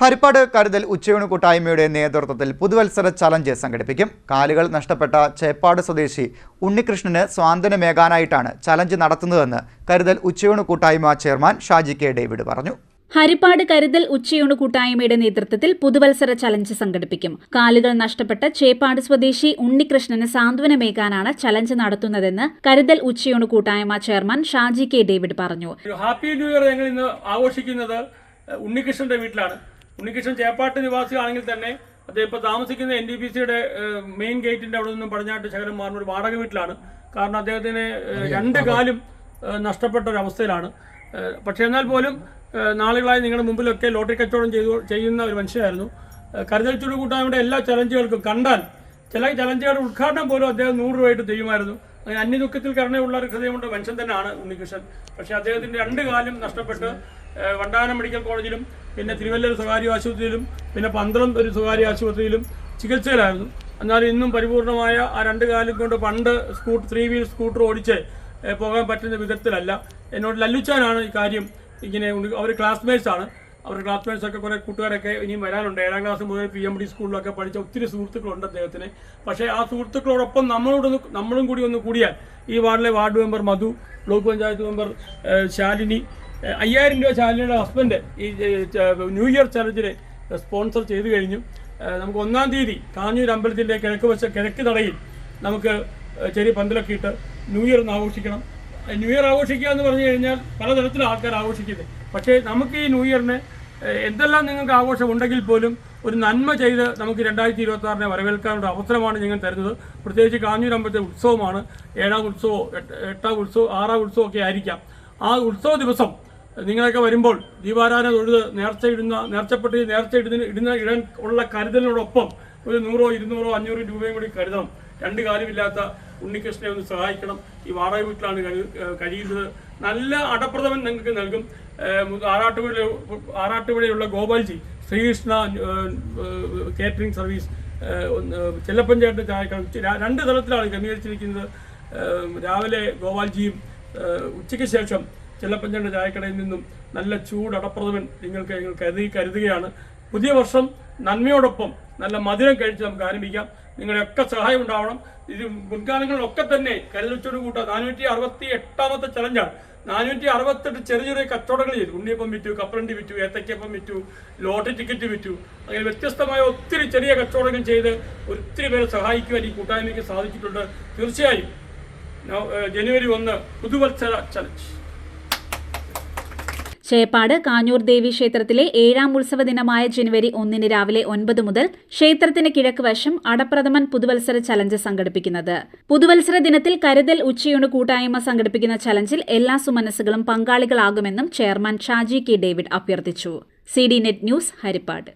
ഹരിപ്പാട് കരുതൽ ഉച്ചയൂണ് കൂട്ടായ്മയുടെ നേതൃത്വത്തിൽ പുതുവത്സര ചലഞ്ച് സംഘടിപ്പിക്കും. കാലുകൾ നഷ്ടപ്പെട്ട ചേപ്പാട് സ്വദേശി ഉണ്ണികൃഷ്ണന് സ്വാന്തനമേകാനായിട്ടാണ് ചലഞ്ച് നടത്തുന്നതെന്ന് കരുതൽ ഉച്ചയൂണ് കൂട്ടായ്മ ചെയർമാൻ ഷാജി കെ ഡേവിഡ് പറഞ്ഞു. ഹരിപ്പാട് കരുതൽ ഉച്ചയൂണ് കൂട്ടായ്മയുടെ നേതൃത്വത്തിൽ പുതുവത്സര ചലഞ്ച് സംഘടിപ്പിക്കും. കാലുകൾ നഷ്ടപ്പെട്ട ചേപ്പാട് സ്വദേശി ഉണ്ണികൃഷ്ണന് സാന്ത്വനമേകാനാണ് ചലഞ്ച് നടത്തുന്നതെന്ന് കരുതൽ ഉച്ചയൂണ് കൂട്ടായ്മ ചെയർമാൻ ഷാജി കെ ഡേവിഡ് പറഞ്ഞു. ഹാപ്പി ന്യൂ ഇയർ ഞങ്ങൾ ഇന്ന് ആഘോഷിക്കുന്നത് ഉണ്ണികൃഷ്ണന്റെ വീട്ടിലാണ്. ഉണ്ണികൃഷ്ണൻ ചേപ്പാട്ട് നിവാസിയാണെങ്കിൽ തന്നെ അദ്ദേഹം ഇപ്പോൾ താമസിക്കുന്ന എൻ ഡി പി സിയുടെ മെയിൻ ഗേറ്റിന്റെ അവിടെ നിന്നും പടിഞ്ഞാട്ട് ശകലം മാറുന്ന ഒരു വാടക വീട്ടിലാണ്. കാരണം അദ്ദേഹത്തിന് രണ്ട് കാലും നഷ്ടപ്പെട്ട ഒരു അവസ്ഥയിലാണ്. പക്ഷേ എന്നാൽ പോലും നാളുകളായി നിങ്ങളുടെ മുമ്പിലൊക്കെ ലോട്ടറി കച്ചവടം ചെയ്തു ചെയ്യുന്ന ഒരു മനുഷ്യനായിരുന്നു. കരുതൽ ചുടു കൂട്ടായ്മയുടെ എല്ലാ ചലഞ്ചുകൾക്കും കണ്ടാൽ ചില ചലഞ്ചുകളുടെ ഉദ്ഘാടനം പോലും അദ്ദേഹം നൂറ് രൂപയായിട്ട് ചെയ്യുമായിരുന്നു. അന്യദുഃഖത്തിൽ കരുണയുള്ള ഒരു ഹൃദയമുണ്ട്. മനുഷ്യൻ തന്നെയാണ് ഉണ്ണികൃഷ്ണൻ. പക്ഷെ അദ്ദേഹത്തിന്റെ രണ്ട് കാലം നഷ്ടപ്പെട്ട് വണ്ടാനം മെഡിക്കൽ കോളേജിലും പിന്നെ തിരുവല്ല ഒരു സ്വകാര്യ ആശുപത്രിയിലും പിന്നെ പന്തളം ഒരു സ്വകാര്യ ആശുപത്രിയിലും ചികിത്സയിലായിരുന്നു. എന്നാലും ഇന്നും പരിപൂർണമായ ആ രണ്ട് കാലം കൊണ്ട് പണ്ട് സ്കൂട്ടർ ത്രീ വീൽ സ്കൂട്ടർ ഓടിച്ച് പോകാൻ പറ്റുന്ന വിധത്തിലല്ല. എന്നോട് ലല്ലുച്ചാനാണ് ഈ കാര്യം ഇങ്ങനെ അവർ ക്ലാസ്മേറ്റ്സ് ആണ് അവരുടെ ക്ലാസ്മേറ്റ്സ് ഒക്കെ കുറെ കൂട്ടുകാരൊക്കെ ഇനിയും വരാനുണ്ട്. ഏഴാം ക്ലാസ് മുതൽ പി എം ഡി സ്കൂളിലൊക്കെ പഠിച്ച ഒത്തിരി സുഹൃത്തുക്കളുണ്ട് അദ്ദേഹത്തിന്. പക്ഷേ ആ സുഹൃത്തുക്കളോടൊപ്പം നമ്മളോടൊന്ന് നമ്മളും കൂടി ഒന്ന് കൂടിയാൽ ഈ വാർഡിലെ ward member Madhu block panchayat member Shalini അയ്യായിരം രൂപ ശാലിനിയുടെ ഹസ്ബൻഡ് ഈ ന്യൂ ഇയർ ചലഞ്ചിന് സ്പോൺസർ ചെയ്തു കഴിഞ്ഞു. നമുക്ക് ഒന്നാം തീയതി കാഞ്ഞൂർ അമ്പലത്തിന്റെ കിഴക്ക് വശ കിഴക്ക് തടയിൽ നമുക്ക് ചെറിയ പന്തലൊക്കെ ഇട്ട് ന്യൂ ഇയർ ഒന്ന് ആഘോഷിക്കണം. ന്യൂ ഇയർ ആഘോഷിക്കുക എന്ന് പറഞ്ഞു കഴിഞ്ഞാൽ പലതരത്തിലും ആൾക്കാർ ആഘോഷിക്കുന്നത് പക്ഷേ നമുക്ക് ഈ ന്യൂ ഇയറിന് എന്തെല്ലാം നിങ്ങൾക്ക് ആഘോഷം ഉണ്ടെങ്കിൽ പോലും ഒരു നന്മ ചെയ്ത് നമുക്ക് രണ്ടായിരത്തി ഇരുപത്തി ആറിനെ വരവേൽക്കാനുള്ള അവസരമാണ് നിങ്ങൾ തരുന്നത്. പ്രത്യേകിച്ച് കാഞ്ഞൂരമ്പലത്തെ ഉത്സവമാണ്. ഏഴാം ഉത്സവമോ എട്ടാം ഉത്സവം ആറാം ഉത്സവം ഒക്കെ ആയിരിക്കാം. ആ ഉത്സവ ദിവസം നിങ്ങളൊക്കെ വരുമ്പോൾ ദീപാരാധന തൊഴുത് നേർച്ച ഇടുന്ന നേർച്ചപ്പെട്ടി നേർച്ച ഇടുന്ന ഇടാൻ ഉള്ള കരുതലിനോടൊപ്പം ഒരു നൂറോ ഇരുന്നൂറോ അഞ്ഞൂറ് രൂപയും കൂടി കരുതണം. രണ്ട് കാര്യമില്ലാത്ത ഉണ്ണികൃഷ്ണനെ ഒന്ന് സഹായിക്കണം. ഈ വാടക വീട്ടിലാണ് കഴി- കഴിയുന്നത്. നല്ല അടപ്രഥമൻ നിങ്ങൾക്ക് നൽകും. ആറാട്ടുപുഴ ആറാട്ടുപുഴയുള്ള ഗോപാൽജി ശ്രീകൃഷ്ണ കേറ്ററിംഗ് സർവീസ് ചെല്ലപ്പഞ്ചായത്ത് ചെല്ലപ്പൻ ചേട്ടൻ സഹായിക്കണം രണ്ട് തലത്തിലാണ് ക്രമീകരിച്ചിരിക്കുന്നത്. രാവിലെ ഗോപാൽജിയും ഉച്ചയ്ക്ക് ശേഷം ചെല്ലപ്പഞ്ചേട്ടന്റെ ചായക്കടയിൽ നിന്നും നല്ല ചൂട് നിങ്ങൾക്ക് നിങ്ങൾ കരുതി കരുതുകയാണ്. പുതിയ വർഷം നന്മയോടൊപ്പം നല്ല മധുരം കഴിച്ച് നമുക്ക് ആരംഭിക്കാം. നിങ്ങളുടെയൊക്കെ സഹായം ഉണ്ടാവണം. ഇത് മുൻകാലങ്ങളിലൊക്കെ തന്നെ കരുതച്ചോട് കൂട്ട നാനൂറ്റി അറുപത്തി എട്ടാമത്തെ ചലഞ്ചാണ് നാനൂറ്റി അറുപത്തെട്ട് ചെറിയ ചെറിയ കച്ചവടങ്ങൾ ചെയ്തു ഉണ്ണിയപ്പം വിറ്റു കപ്പലണ്ടി വിറ്റു ഏത്തക്കപ്പം വിറ്റു ലോട്ടറി ടിക്കറ്റ് വിറ്റു. അങ്ങനെ വ്യത്യസ്തമായ ഒത്തിരി ചെറിയ കച്ചവടങ്ങൾ ചെയ്ത് ഒത്തിരി പേരെ സഹായിക്കുവാൻ ഈ കൂട്ടായ്മയ്ക്ക് സാധിച്ചിട്ടുണ്ട്. തീർച്ചയായും നവ- ജനുവരി ഒന്ന് പുതുവത്സര ചലഞ്ച് ചേപ്പാട് കാഞ്ഞൂർ ദേവി ക്ഷേത്രത്തിലെ ഏഴാം ഉത്സവ ദിനമായ ജനുവരി ഒന്നിന് രാവിലെ ഒൻപത് മുതൽ ക്ഷേത്രത്തിന് കിഴക്ക് വശം അടപ്രഥമൻ പുതുവത്സര ചലഞ്ച് സംഘടിപ്പിക്കുന്നത്. പുതുവത്സര ദിനത്തിൽ കരുതൽ ഉച്ചയൂണ് കൂട്ടായ്മ സംഘടിപ്പിക്കുന്ന ചലഞ്ചിൽ എല്ലാ സുമനസ്സുകളും പങ്കാളികളാകുമെന്നും ചെയർമാൻ ഷാജി കെ ഡേവിഡ് അഭ്യർത്ഥിച്ചു. C D net news Haripad.